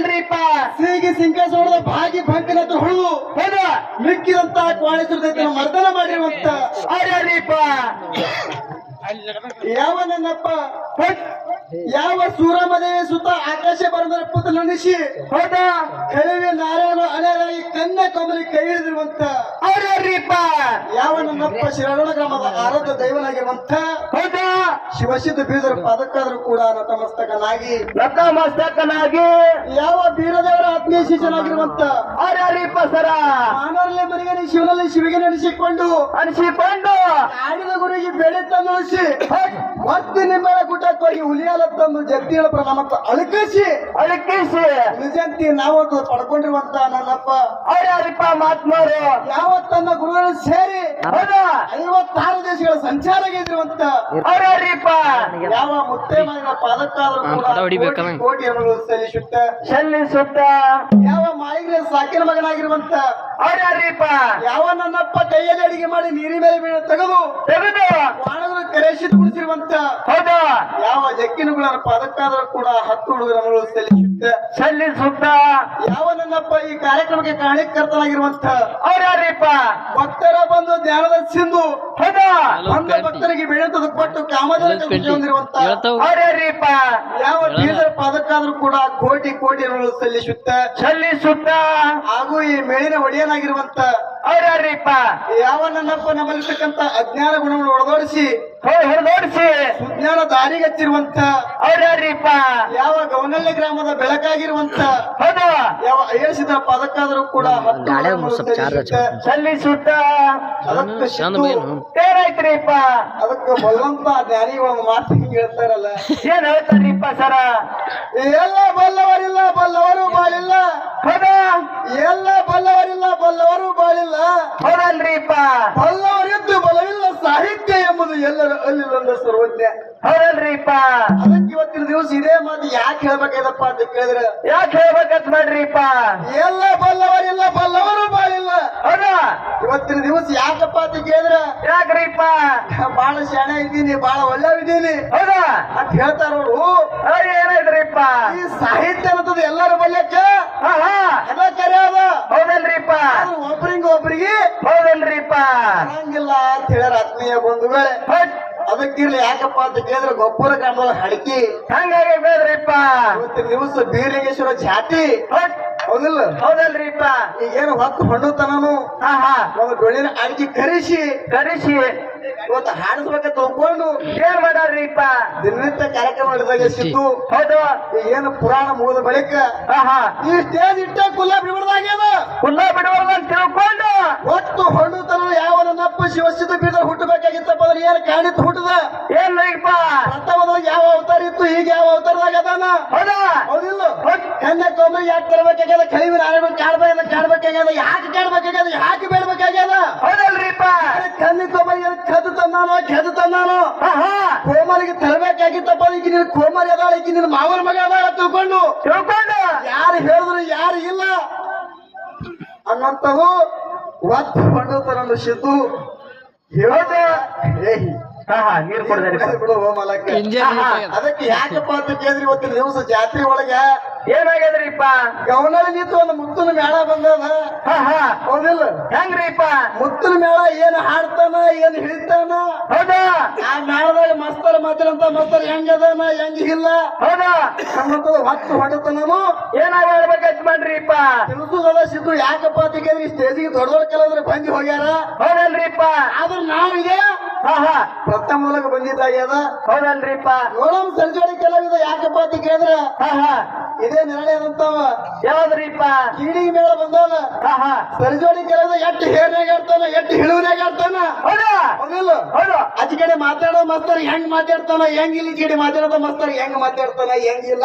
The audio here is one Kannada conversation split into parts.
ಹೌದಲ್ರಿಪ್ಪ ಸಿಗಿ ಸಿಂಕೇಶ್ವರದ ಭಾಗಿ ಬಂಕನತ್ರ ಹುಳು. ಹೌದು? ಮಿಕ್ಕಿದಂತ ಕ್ವಾಣಿಸುತ್ತ ಮರ್ದನ ಮಾಡಿರುವಂತ. ಹೌದಲ್ರಿಪ್ಪ ಯಾವ ನನ್ನಪ್ಪ? ಯಾವ ಸೂರಮದೇವಿ ಸುತ್ತ ಆಕಾಶ ಬರದರ ಪುತ್ರ ನಡೆಸಿ ಹೌದಾ? ಕಳಿವೆ ನಾರಾಯಣ ಅಲೆಯಾಗಿ ಕನ್ನ ಕಮಲಿ ಕೈ ಹಿಡಿದಿರುವಂತ. ಹೌದಲ್ರಿಪ್ಪ ಯಾವ ನನ್ನಪ್ಪ ಶಿರಾಡೋಣ ಗ್ರಾಮದ ಆರಾಧ್ಯ ದೈವನಾಗಿರುವಂತ ಹೌದಾ? ಶಿವಸಿದ್ಧ ಬೀದರ ಪದಕ್ಕಾದ್ರೂ ಕೂಡ ನತಮಸ್ತಕನಾಗಿ ನತಮಸ್ತಕನಾಗಿ ಮಸ್ತಕನಾಗಿ ಯಾವ ಬೀರದೇವರ ಆತ್ಮೀಯ ಶಿಷ್ಯನಾಗಿರುವಂತ ಹೌದಲ್ರಿಪ್ಪ ಸರ ಮಾನವರಲ್ಲೇ ಮನೆಗೆ ಶಿವನಲ್ಲಿ ಶಿವಿಗೆ ನಡೆಸಿಕೊಂಡು ಅನಿಸಿಕೊಂಡು ಆಡಿದ ಗುರಿಗೆ ಬೆಳೆ ತಂದು ಉಳಿಸಿ ಮತ್ತೆ ನಿಮ್ಮ ಗುಡ್ಡಕ್ಕೋಗಿ ಹುಲಿಯಾಲ ತಂದು ಜಗತ್ತಿಗಳ ಪ್ರಣಾಮಕ್ಕೆ ಅಳಕಿಸಿ ಅಳಕಿಸಿ. ನಿಜಂತಿ ನಾವೊಂದು ಪಡ್ಕೊಂಡಿರುವಂತ ನನ್ನಪ್ಪ. ಹೌದಲ್ರಿಪ್ಪ ಮಾತ್ಮರು. ಯಾವ ತನ್ನ ಗುರುಗಳು ಸೇರಿ ಹೌದಾ ಐವತ್ತಾರು ದೇಶಗಳ ಹೌದಲ್ರಿಪ್ಪ ಯಾವ ಮುತ್ತೆ ಮಾಡಿದ ಪಾದಕ್ಕಾದರೂ? ಕೋಟಿ ಅನುಗಳು ಸಲ್ಲಿಸುತ್ತ ಸಲ್ಲಿಸುತ್ತ. ಯಾವ ಮಾಯಿಗೆ ಸಾಕಿನ ಮಗನಾಗಿರುವಂತ ಅವರೀಪ ಯಾವ ನನ್ನಪ್ಪ ಕೈಯಲ್ಲಿ ಅಡಿಗೆ ಮಾಡಿ ನೀರಿನ ಮೇಲೆ ಬೀಳ ತೆಗೆದು ತೆಗೆದು. ವಾಣಗಳು ಕರೆಸಿದ್ ಕುಡಿಸಿರುವಂತ ಹೌದಾ. ಯಾವ ಜಕ್ಕಿನಗಳ ಪಾದಕ್ಕಾದರೂ ಕೂಡ ಹತ್ತು ಹುಡುಗರನ್ನು ಸಲ್ಲಿಸುತ್ತ ಸಲ್ಲಿಸುತ್ತ. ಯಾವ ನನ್ನಪ್ಪ ಈ ಕಾರ್ಯಕ್ರಮಕ್ಕೆ ಕಾರಣಕರ್ತನಾಗಿರುವಂತ ಅವರೀಪ ಭಕ್ತರ ಬಂದು ಧ್ಯಾನದ ಸಿಂಧು ಹೌದು ಬಂದ ಭಕ್ತರಿಗೆ ಬೆಳೆದು ಕೊಟ್ಟು ಕಾಮದಲ್ಲಿ ಹೊಂದಿರುವಂತ ಹೇಳ್ತಾವ. ಹೌದಲ್ರಿಪ್ಪ ಯಾವ ಬೀದರ ಪಾದಕ್ಕಾದ್ರೂ ಕೂಡ ಕೋಟಿ ಕೋಟಿ ಸಲ್ಲಿಸುತ್ತ. ಸಲ್ಲಿಸುತ್ತ. ಹಾಗೂ ಈ ಮೇಲಿನ ಒಡೆಯನಾಗಿರುವಂತ ಅವ್ರೀಪ ಯಾವ ನನ್ನಪ್ಪ ನಮ್ಮಲ್ಲಿರ್ತಕ್ಕಂತ ಅಜ್ಞಾನ ಗುಣವನ್ನು ಒಡೆದೋಡಿಸಿ ಹೌದು ಹೊರದೋಡಿಸಿ ಸುಜ್ಞಾನ ದಾರಿಗಚ್ಚಿರುವಂತ ಹೌದಲ್ರಿಪ್ಪ ಯಾವ ಗೌನಳ್ಳಿ ಗ್ರಾಮದ ಬೆಳಕಾಗಿರುವಂತ ಹೌದು. ಯಾವ ಏರಿಸಿದ ಪದಕ್ಕಾದರೂ ಕೂಡ ಸಲ್ಲಿಸುತ್ತ ಅದಕ್ಕೆ ಏನಾಯ್ತ್ರಿಪ್ಪ? ಅದಕ್ಕೆ ಬಲ್ಲಂತ ಜ್ಞಾನಿಗಳ ಮಾತು ಹಿಂಗ್ ಹೇಳ್ತಾರಲ್ಲ. ಏನ್ ಹೇಳ್ತಾರ್ರಿಪ್ಪ ಸರ? ಎಲ್ಲ ಬಲ್ಲವರಿಲ್ಲ ಬಲ್ಲವರು ಬಾಳಿಲ್ಲ. ಹೌದಾ? ಎಲ್ಲ ಬಲ್ಲವರಿಲ್ಲ ಬಲ್ಲವರು ಬಾಳಿಲ್ಲ. ಹೌದಲ್ರಿಪ್ಪ. ಬಲವಿಲ್ಲ ಸಾಹಿತ್ಯ ಎಂಬುದು ಎಲ್ಲರ ಅಲ್ಲಿಲ್ಲ ಸರ್ವಜ್ಞ. ಹೌದಲ್ರಿಪ್ಪ. ಅದಕ್ಕೆ ಇವತ್ತಿನ ದಿವಸ ಇದೇ ಮಾತು ಯಾಕೆ ಹೇಳ್ಬೇಕಾಯ್ತಪ್ಪ ಅಂತ ಕೇಳಿದ್ರೆ ಯಾಕೆ ಹೇಳ್ಬೇಕಂತ ಮಾಡ್ರಿಪ್ಪ. ಎಲ್ಲ ಬಲ್ಲವರಿಲ್ಲ ಬಲ್ಲವರು ಬಾಳಿಲ್ಲ. ಹೌದಾ? ಇವತ್ತಿನ ದಿವಸ ಯಾಕಪ್ಪ ಅಂತ ಕೇಳಿದ್ರೆ ಯಾಕ್ರಿಪ್ಪ? ಬಾಳ ಶಾಣೆ ಇದ್ದೀನಿ ಬಾಳ ಒಳ್ಳೆವಿದ್ದೀನಿ ಹೌದಾ? ಅಂತ ಹೇಳ್ತಾರ ಅವರು ಅವ್ರು ಏನಾಯ್ತ್ರಿಪ್ಪ? ಈ ಸಾಹಿತ್ಯ ಅನ್ನೋದು ಎಲ್ಲರ ಬಲ್ಯಕ್ಕ ಹಾ ಹಾ ಅದ ಕರೆಯದ ಹೌದಲ್ರಿಪ್ಪ ಆದ್ರೆ ಒಬ್ರಿಂದ ಒಬ್ರಿಗೆ ಹೌದಲ್ರಿಪ್ಪ ಬರಂಗಿಲ್ಲ ಅಂತ ಹೇಳ್ಯಾರ ಆತ್ಮೀಯ ಬಂಧುಗಳೇ ಅದಕ್ಕಿರ್ಲಿ ಯಾಕಪ್ಪ ಅಂತ ಕೇಳಿದ್ರೆ ಗೊಬ್ಬರ ಗ್ರಾಮದ ಹಡಕಿ. ಹಂಗಾಗಿ ಬೇಡ್ರಿಪ್ಪ. ಇವತ್ತಿನ ದಿವಸ ಬೀರಲಿಂಗೇಶ್ವರ ಜಾತಿ ಹೌದಲ್ಲ? ಹೌದಲ್ರಿಪ್ಪ. ಈಗೇನು ಹೊತ್ತು ಹೊಂಡುತನನು ಹಾ ಹಾ. ಒಂದು ಡೊಳ್ಳಿನ ಅಡಿಕೆ ಕರೆಸಿ. ಕರೆಸಿ. ಇವತ್ತು ಹಾಡಿಸ್ಬೇಕ ತಗೊಂಡು ಏನ್ ಮಾಡಾರ್ರಿಪ್ಪ ದಿನನಿತ್ಯ ಕಾರ್ಯಕ್ರಮ ನಡೆದಾಗ ಸಿದ್ದು. ಹೌದು. ಏನು ಪುರಾಣ ಮುಗಿದ ಬಳಿಕ ಹಾ ಹಾ. ಈ ಸ್ಟೇಜ್ ಇಟ್ಟ ಕುಲ್ಲ ಬಿಡಬಾರ್ದಾಗ್ಯದ ಕುಲ್ಲ ಬಿಡುವಾಗ ತಿಳ್ಕೊಂಡು. ಒಟ್ಟು ಹೊಣ್ಣತನ ಯಾವ ನನ್ನಪ್ಪ ಶಿವಸಿದ್ದು ಬೀದ ಹುಟ್ಟಬೇಕಾಗಿತ್ತಪ್ಪ ಅಂದ್ರೆ ಏನ್ ಕಾಣಿತ್ತು ಹುಟ್ಟದ ಏನ್ ಪ್ರಥಮದಲ್ಲಿ ಯಾವ ಅವತಾರ ಇತ್ತು ಈಗ ಯಾವ ಅವತಾರದಾಗ ಅದಾನ? ಹೌದಾ? ಹೌದಿಲ್ಲ. ಕನ್ಯಾಕುಮಾರಿ ಯಾಕೆ ತರಬೇಕಾಗ್ಯದ? ಕಳಿವಿ ನಾರಾಯಣ ಕಾಡ್ಬೇಕಾಗ್ಯದ ಕಾಡ್ಬೇಕಾಗ್ಯದ? ಯಾಕೆ ಕಾಡ್ಬೇಕಾಗ್ಯದ? ಯಾಕೆ ಬೇಡ್ಬೇಕಾಗ್ಯದ? ಹೌದಲ್ರಿಪ್ಪ? ಕನ್ಯಾಕುಮಾರಿ ಕದ್ದು ತಂದಾನೋ ಕೆದ್ದು ತಂದಾನೋ? ಕೋಮಲಿಗೆ ತರಬೇಕಾಗಿತ್ತಪ್ಪ ಈಗ ನೀನ್ ಕೋಮರಿ ಅದಾಳ ಈಗ ನಿನ್ ಮಾವನ ಮಗ ಅದಾಳ ತಿಳ್ಕೊಂಡು. ತಿಳ್ಕೊಂಡು. ಯಾರು ಹೇಳಿದ್ರು ಯಾರು ಇಲ್ಲ. ಅನ್ನಂತವು ಒತ್ತು ಪಂಡತರನ್ನು ಸಿದ್ದು ಹೇಳೋದು ಏಯ್ ಹಾ ಹಾ ನೀರ್ ಇಂಜನ್ ಅದಕ್ಕೆ ಯಾಕಪ್ಪ ಅಂತ ಕೇಳಿದ್ರಿ ಇವತ್ತಿನ ದಿವಸ ಜಾತ್ರೆ ಒಳಗೆ ಏನಾಗ್ಯದ್ರಿಪ್ಪ? ಗವನಳಿ ನಿಂತು ಒಂದು ಮುತ್ತಿನ ಮೇಳ ಬಂದದ. ಹೌದಿಲ್ಲ? ಹೆಂಗ್ರಿಪ್ಪ? ಮುತ್ತಿನ ಮೇಳ ಏನ್ ಹಾಡ್ತಾನ ಏನ್ ಹಿಡಿತಾನ? ಹೌದಾ? ಆ ಮೇಳದಾಗ ಮಸ್ತರ್ ಮಾತಿರಂತ ಮಸ್ತರ್ ಹೆಂಗದನ ಹೆಂಗ ಇಲ್ಲ? ಹೌದಾ? ಅನ್ನೋದು ಹೊತ್ತು ಹೊಡತನನು? ಹೇಳ್ಬೇಕು ಮಾಡ್ರಿಪ್ಪ? ತಿಳಿಸುದದ ಸಿದ್ದು ಯಾಕಪ್ಪ ಅಂತ ಕೇಳಿದ್ರಿ ಸ್ಟೇಜಿಗೆ ದೊಡ್ಡ ದೊಡ್ಡ ಕೆಲವ್ರೆ ಬಂದಿ ಹೋಗ್ಯಾರ? ಹೌದಲ್ರಿಪ್ಪ? ಆದ್ರ ನಾವಿಗೆ ಹಾ ಹಾ. ಮೂಲಕ ಬಂದಿದ್ದಾಗ್ಯದ. ಹೌದಲ್ರಿಪ್ಪ? ನೋಡಮ್ ಸಂಜೋಡಿ ಕಲಾವಿದ. ಅಂತ ಕೇಳಿದ್ರ ಹಾ ಹಾ ಇದೇ ನಿರ್ಣಯ ಅಂತವ. ಯಾವ್ದ್ರಿಪ್ಪ? ಕಿಡಿ ಮೇಳ ಬಂದವ ಹಾ ಹಾ. ಸರ್ಜೋಡಿ ಕಲಾವಿದ ಎಷ್ಟು ಹೇರ್ನಾಗ ಆಡ್ತಾನ ಎಷ್ಟು ಹಿಳುವನಾಗ ಆಡ್ತಾನ? ಹೌದಿಲ್ಲ ಅದ್ ಕಡೆ ಮಾತಾಡೋ ಮಸ್ತರ್ ಹೆಂಗ್ ಮಾತಾಡ್ತಾನ ಹೆಂಗ್ ಇಲ್ಲಿ ಕಡೆ ಮಾತಾಡೋದ ಮಸ್ತರ್ ಹೆಂಗ್ ಮಾತಾಡ್ತಾನ ಹೆಂಗ್ ಇಲ್ಲ.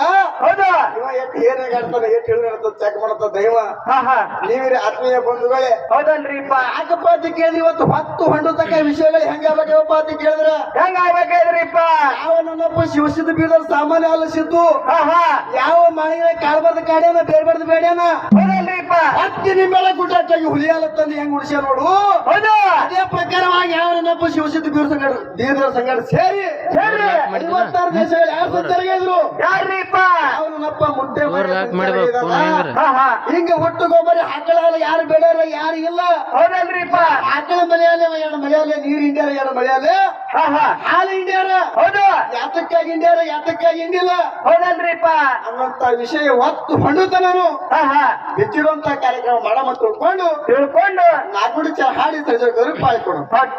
ಇವ ಎಷ್ಟು ಹೇರ್ನಾಗ ಆಡ್ತಾನ ಎಷ್ಟು ಹಿಳುವ ಚೆಕ್ ಮಾಡತ್ತ ದೈವ? ಹಾ ಹಾ. ನೀವಿರಿ ಆತ್ಮೀಯ ಬಂಧುಗಳೇ. ಹೌದಲ್ರಿಪ್ಪ. ಯಾಕಪ್ಪ ಅಂತ ಕೇಳಿದ್ರಿ ಇವತ್ತು ಹತ್ತು ಹೊಂಡತಕ್ಕ ವಿಷಯಗಳು ಹೆಂಗಾಗಬೇಕಪ್ಪ ಅಂತ ಕೇಳಿದ್ರ? ಹೆಂಗಾಗ್ಬೇಕಾದ್ರಿಪ್ಪ ಯಾವ ನನ್ನಪ್ಪ ಶಿವಸಿದ್ದ ಬೀದರ್ ಸಾಮಾನ್ಯ ಆಲಿಸಿದ್ದು ಹಾ ಹಾ. ಯಾವ ಮನೆಯ ಕಾಳ್ಬಾರ್ದು ಕಾಡ್ಯಾನ ಬೇರ್ಬಾರ್ದು ಬೇಡ್ಯಾನ? ಹೌದಲ್ರಿಪ್ಪ. ಹತ್ತಿ ನಿಮ್ಮೆಲ್ಲ ಗುಡ್ಡ ಹುಲಿಯಾಲ ತಂದು ಹೆಂಗ್ ಉಳಿಸ್ಯ ನೋಡು? ಹೌದು. ಅದೇ ಪ್ರಕಾರವಾಗಿ ಯಾವ ನೆನಪು ಶಿವಸಿದ್ಧ ಬೀರ್ ಸಂಗಡ ಬೀರ್ ಸಂಗಡ ಸೇರಿ ಸೇರಿ. ಐವತ್ತಾರು ದೇಶಗಳು ಯಾರು ಸುತ್ತರಿಗಿದ್ರು ಯಾರ್ರಿಪ್ಪ ಅವನಪ್ಪ ಹಾ ಹಿಂಗ ಒಟ್ಟು ಗೊಬ್ಬರ ಆಕಳ ಯಾರು ಬೆಳೆಯಲ್ಲ ಯಾರು ಇಲ್ಲ. ಹೌದಲ್ರಿಪ್ಪ ಆಕಳ ಮಳೆಯಲ್ಲೇ ಎರಡು ಮಳೆಯಲ್ಲೇ ನೀರು ಹಿಂಡ್ಯಾರ ಎರಡು ಮಳೆಯಲ್ಲೇ ಹಾ ಹಾ. ಹಾಲು ಹಿಂಡ್ಯಾರ. ಹೌದು. ಯಾತಕ್ಕಾಗಿ ಹಿಂಡ್ಯಾರ ಯಾತಕ್ಕಾಗಿ ಹಿಂಡಿಲ್ಲ? ಹೌದಲ್ರಿಪ್ಪ ಅನ್ನುವಂತ ವಿಷಯ ಒತ್ತು ಹೊಂಡುತ್ತ ನಾನು. ಹಾ ಹಾ. ಬಿಚ್ಚಿರುವಂತ ಕಾರ್ಯಕ್ರಮ ಮಾಡ ಮತ್ತು ತಿಳ್ಕೊಂಡು. ತಿಳ್ಕೊಂಡು ನಾಲ್ಕು ಹಾಡಿ ಸಂಜೆ ಗರುಪಾಯಿ ಕೊಡು. ಹೌದ್.